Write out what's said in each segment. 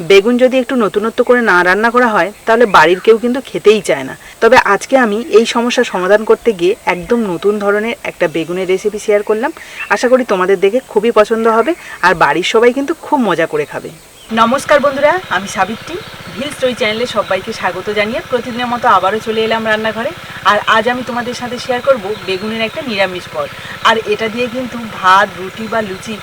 বেগুন যদি একটু নতুনত্ব করে না রান্না করা হয়, তাহলে বাড়ির কেউ কিন্তু খেতেই চায় না। তবে আজকে আমি এই সমস্যার সমাধান করতে গিয়ে একদম নতুন ধরনের একটা বেগুনের রেসিপি শেয়ার করলাম। আশা করি তোমাদের দেখে খুবই পছন্দ হবে, আর বাড়ির সবাই কিন্তু খুব মজা করে খাবে। নমস্কার বন্ধুরা, আমি সাবিত্রী। ভিল স্টোরি চ্যানেলে সবাইকে স্বাগত জানিয়ে প্রতিদিনের মতো আবারও চলে এলাম রান্নাঘরে। আর আজ আমি তোমাদের সাথে শেয়ার করব বেগুনের একটা নিরামিষ পদ। আর এটা দিয়ে কিন্তু ভাত, রুটি বা লুচি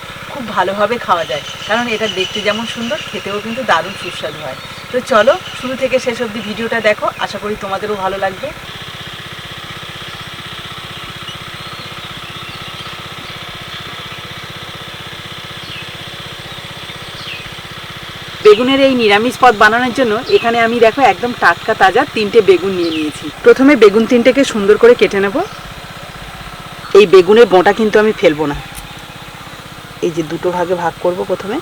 খুব ভালোভাবে খাওয়া যায়। কারণ এটা দেখতে যেমন সুন্দর, খেতেও কিন্তু দারুণ সুস্বাদু হয়। তো চলো, শুরু থেকে শেষ অবধি ভিডিওটা দেখো। আশা করি তোমাদেরও ভালো লাগবে। বেগুনের এই নিরামিষ পদ বানানোর জন্য এখানে আমি দেখো একদম টাটকা তাজা তিনটে বেগুন নিয়ে নিয়েছি। প্রথমে বেগুন তিনটেকে সুন্দর করে কেটে নেব। এই বেগুনের বোঁটা কিন্তু আমি ফেলব না। এই যে দুটো ভাগে ভাগ করব প্রথমে।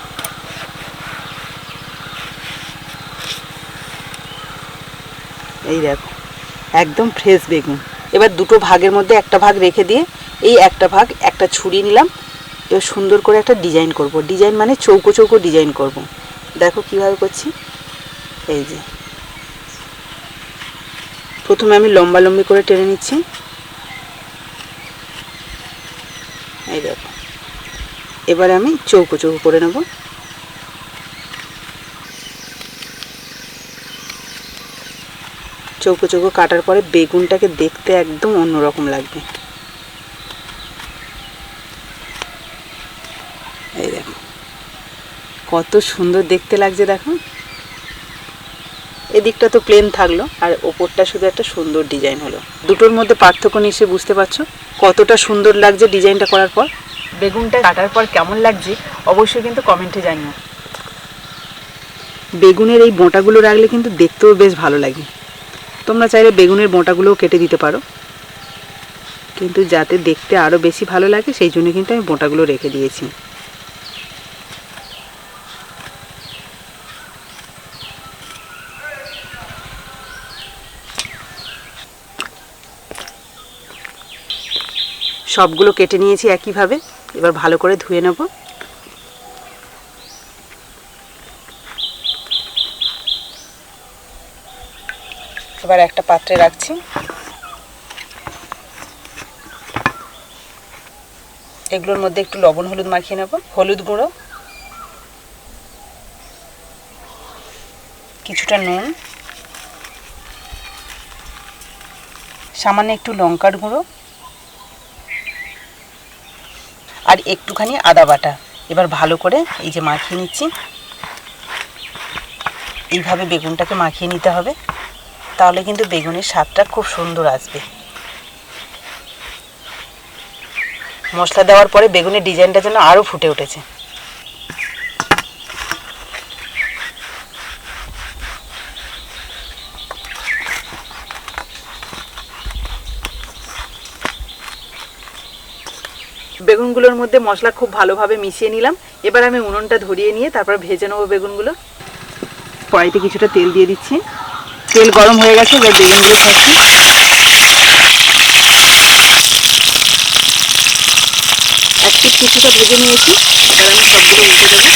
এই দেখো, একদম ফ্রেশ বেগুন। এবার দুটো ভাগের মধ্যে একটা ভাগ রেখে দিয়ে এই একটা ভাগ একটা ছুরি নিলাম, এবার সুন্দর করে একটা ডিজাইন করব। ডিজাইন মানে চৌকো চৌকো ডিজাইন করব। দেখো কীভাবে করছি। এই যে। প্রথমে আমি লম্বা লম্বি করে টেনে নিচ্ছি। এই দেখো। এবারে আমি চৌকো চৌকো করে নেব। চৌকো চৌকো কাটার পরে বেগুনটাকে দেখতে একদম অন্যরকম লাগবে। এই দেখো, কত সুন্দর দেখতে লাগছে দেখো। এদিকটা তো প্লেন থাকল, আর ওপরটা শুধু একটা সুন্দর ডিজাইন হলো। দুটোর মধ্যে পার্থক্য নিশ্চয়ই বুঝতে পারছ? কতটা সুন্দর লাগছে ডিজাইনটা করার পর। বেগুনটা কাটার পর কেমন লাগছে, অবশ্যই কিন্তু কমেন্টে জানিও। বেগুনের এই বোঁটাগুলো রাখলে কিন্তু দেখতেও বেশ ভালো লাগে। তোমরা চাইলে বেগুনের বোঁটাগুলোও কেটে দিতে পারো। কিন্তু যাতে দেখতে আরও বেশি ভালো লাগে, সেই জন্য কিন্তু আমি বোঁটাগুলো রেখে দিয়েছি। সবগুলো কেটে নিয়েছি একইভাবে। এবার ভালো করে ধুয়ে নেব। এবার একটা পাত্রে রাখছি। এগুলোর মধ্যে একটু লবণ, হলুদ মাখিয়ে নেব। হলুদ গুঁড়ো, কিছুটা নুন, সামান্য একটু লঙ্কার গুঁড়ো আর একটুখানি আদা বাটা। এবার ভালো করে এই যে মাখিয়ে নিচ্ছি। এইভাবে বেগুনটাকে মাখিয়ে নিতে হবে। তাহলে কিন্তু বেগুনের স্বাদটা খুব সুন্দর আসবে। মশলা দেওয়ার পরে বেগুনের ডিজাইনটা যেন আরও ফুটে উঠেছে। বেগুনগুলোর মধ্যে মশলা খুব ভালোভাবে মিশিয়ে নিলাম। এবার আমি উনুনটা ধরিয়ে নিয়ে তারপর ভেজে নেব বেগুনগুলো। কড়াইতে কিছুটা তেল দিয়ে দিচ্ছি। তেল গরম হয়ে গেছে, এবার বেগুনগুলো ভাজছি এক কিছুটা ভেজে নিয়েছি, এবার আমি সবগুলো উঠে দেবো।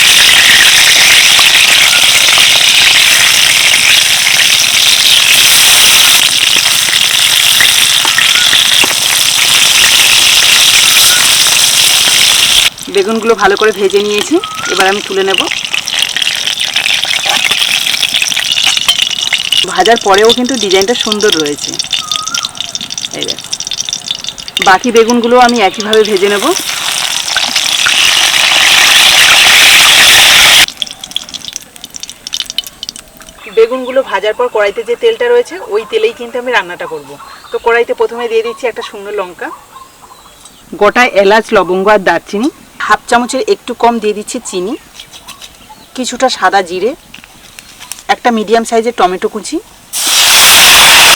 বেগুনগুলো ভালো করে ভেজে নিয়েছি। এবার আমি তুলে নেব। ভাজার পরেও কিন্তু ডিজাইনটা সুন্দর রয়েছে। বাকি বেগুনগুলো আমি একইভাবে ভেজে নেব। বেগুনগুলো ভাজার পর কড়াইতে যে তেলটা রয়েছে, ওই তেলেই কিন্তু আমি রান্নাটা করব। তো কড়াইতে প্রথমে দিয়ে দিচ্ছি একটা শুকনো লঙ্কা। গোটা এলাচ, লবঙ্গ আর দারচিনি। হাফ চামচের একটু কম দিয়ে দিচ্ছি চিনি, কিছুটা সাদা জিরে, একটা মিডিয়াম সাইজের টমেটো কুচি।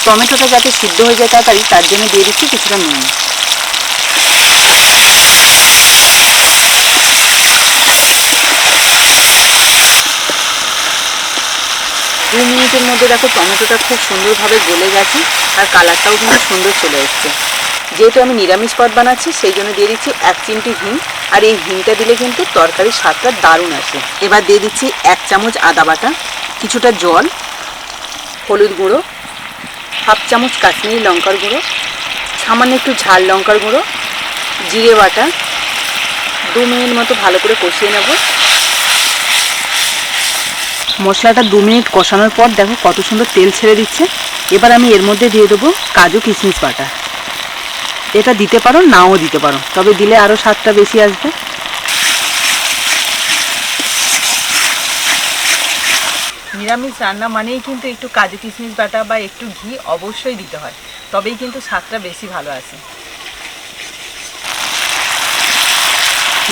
টমেটোটা যাতে সিদ্ধ হয়ে যায় তাড়াতাড়ি, তার জন্য দিয়ে দিচ্ছি কিছুটা নুন। দু মিনিটের মধ্যে দেখো টমেটোটা খুব সুন্দরভাবে গলে গেছে, আর কালারটাও কিন্তু সুন্দর চলে এসছে। যেহেতু আমি নিরামিষ পদ বানাচ্ছি, সেই জন্য দিয়ে দিচ্ছি এক চিমটি হিং। আর এই হিংটা দিলে কিন্তু তরকারির স্বাদটা দারুণ আসে। এবার দিয়ে দিচ্ছি এক চামচ আদা বাটা, কিছুটা জল, হলুদ গুঁড়ো, হাফ চামচ কাশ্মীরি লঙ্কার গুঁড়ো, সামান্য একটু ঝাল লঙ্কার গুঁড়ো, জিরে বাটা, দু মিনিট মতো ভালো করে কষিয়ে নেব। মশলাটা দু মিনিট কষানোর পর দেখো কত সুন্দর তেল ছেড়ে দিচ্ছে। এবার আমি এর মধ্যে দিয়ে দেবো কাজু কিশমিশ বাটা। এটা দিতে পারো নাও দিতে পারো। তবে দিলে আরও স্বাদটা বেশি আসবে। নিরামিষ রান্না মানেই কিন্তু একটু কাজু কিশমিশ বাটা বা একটু ঘি অবশ্যই দিতে হয়। তবেই কিন্তু স্বাদটা বেশি ভালো আসে।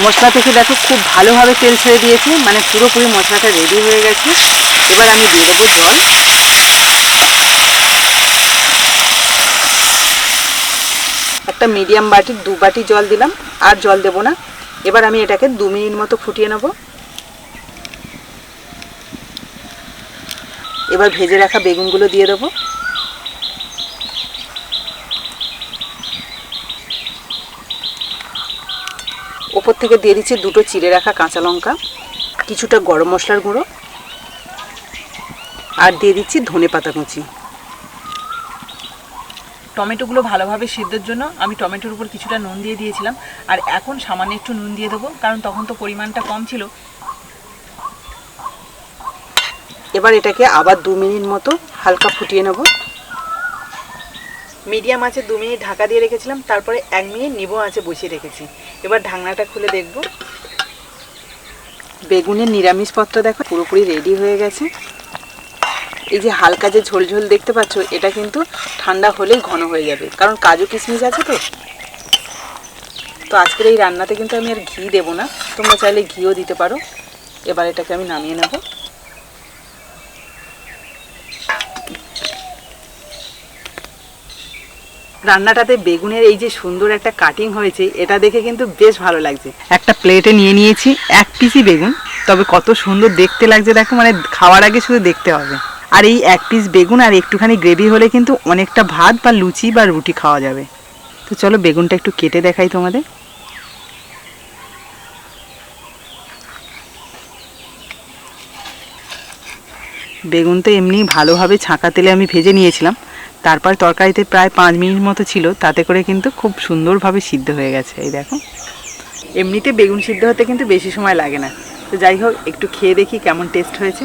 মশলা থেকে দেখো খুব ভালোভাবে তেল ছেড়ে দিয়েছি মানে পুরোপুরি মশলাটা রেডি হয়ে গেছে। এবার আমি দিয়ে দেবো জল। একটা মিডিয়াম বাটির দু বাটি জল দিলাম, আর জল দেবো না। এবার আমি এটাকে দু মিনিট মতো ফুটিয়ে নেব। এবার ভেজে রাখা বেগুনগুলো দিয়ে দেবো। ওপর থেকে দিয়ে দিচ্ছি দুটো চিড়ে রাখা কাঁচা লঙ্কা, কিছুটা গরম মশলার গুঁড়ো, আর দিয়ে দিচ্ছি ধনে পাতা কুচি। টমেটোগুলো ভালোভাবে সিদ্ধের জন্য আমি টমেটোর উপর কিছুটা নুন দিয়ে দিয়েছিলাম। আর এখন সামান্য একটু নুন দিয়ে দেবো, কারণ তখন তো পরিমাণটা কম ছিল। এবার এটাকে আবার দু মিনিট মতো হালকা ফুটিয়ে নেব। মিডিয়াম আছে দু মিনিট ঢাকা দিয়ে রেখেছিলাম, তারপরে এক মিনিট নিবো আছে বসিয়ে রেখেছি। এবার ঢাকনাটা খুলে দেখব। বেগুনের নিরামিষ পত্র দেখো, পুরোপুরি রেডি হয়ে গেছে। এই যে হালকা যে ঝোল ঝোল দেখতে পাচ্ছ, এটা কিন্তু ঠান্ডা হলেই ঘন হয়ে যাবে। কারণ কাজু কিশমিশ আছে তো। তো আজকের এই রান্নাতে কিন্তু আমি আর ঘি দেবো না। তোমরা চাইলে ঘিও দিতে পারো। এবার এটাকে আমি নামিয়ে নেব। রান্নাটাতে বেগুনের এই যে সুন্দর একটা কাটিং হয়েছে, এটা দেখে কিন্তু বেশ ভালো লাগছে। একটা প্লেটে নিয়ে নিয়েছি এক পিসি বেগুন, তবে কত সুন্দর দেখতে লাগছে দেখো মানে খাওয়ার আগে শুধু দেখতে হবে। আর এই এক পিস বেগুন আর একটুখানি গ্রেভি হলে কিন্তু অনেকটা ভাত বা লুচি বা রুটি খাওয়া যাবে। তো চলো বেগুনটা একটু কেটে দেখাই তোমাদের। বেগুন তো এমনি ভালোভাবে ছাঁকা তেলে আমি ভেজে নিয়েছিলাম। তারপর তরকারিতে প্রায় পাঁচ মিনিট মতো ছিল, তাতে করে কিন্তু খুব সুন্দরভাবে সিদ্ধ হয়ে গেছে, এই দেখো। এমনিতে বেগুন সিদ্ধ হতে কিন্তু বেশি সময় লাগে না। তো যাই হোক, একটু খেয়ে দেখি কেমন টেস্ট হয়েছে।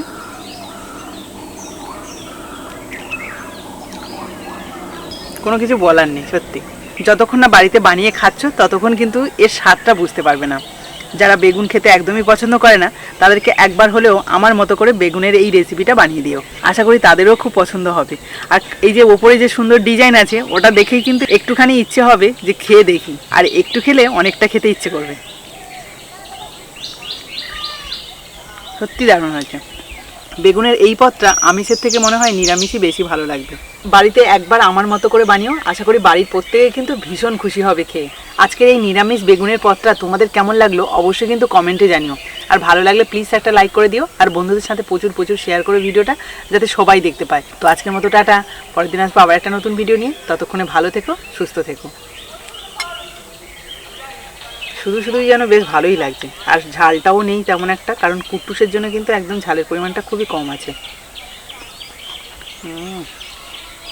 কোনো কিছু বলার নেই, সত্যি। যতক্ষণ না বাড়িতে বানিয়ে খাচ্ছ, ততক্ষণ কিন্তু এর স্বাদটা বুঝতে পারবে না। যারা বেগুন খেতে একদমই পছন্দ করে না, তাদেরকে একবার হলেও আমার মতো করে বেগুনের এই রেসিপিটা বানিয়ে দিও। আশা করি তাদেরও খুব পছন্দ হবে। আর এই যে ওপরে যে সুন্দর ডিজাইন আছে, ওটা দেখেই কিন্তু একটুখানি ইচ্ছে হবে যে খেয়ে দেখি। আর একটু খেলে অনেকটা খেতে ইচ্ছে করবে। সত্যি দারুণ হয়েছে। বেগুনের এই পদটা আমিষের থেকে মনে হয় নিরামিষই বেশি ভালো লাগবে। বাড়িতে একবার আমার মতো করে বানিও, আশা করি বাড়ির প্রত্যেকে কিন্তু ভীষণ খুশি হবে খেয়ে। আজকের এই নিরামিষ বেগুনের পদটা তোমাদের কেমন লাগল অবশ্যই কিন্তু কমেন্টে জানিও। আর ভালো লাগলে প্লিজ একটা লাইক করে দিও, আর বন্ধুদের সাথে প্রচুর প্রচুর শেয়ার করো ভিডিওটা, যাতে সবাই দেখতে পায়। তো আজকের মতো টাটা, পরের দিন আসব আবার একটা নতুন ভিডিও নিয়ে। ততক্ষণে ভালো থেকো, সুস্থ থেকো। শুধু শুধুই যেন বেশ ভালোই লাগছে। আর ঝালটাও নেই তেমন একটা, কারণ কুটুসের জন্য কিন্তু একদম ঝালের পরিমাণটা খুবই কম আছে। হুম।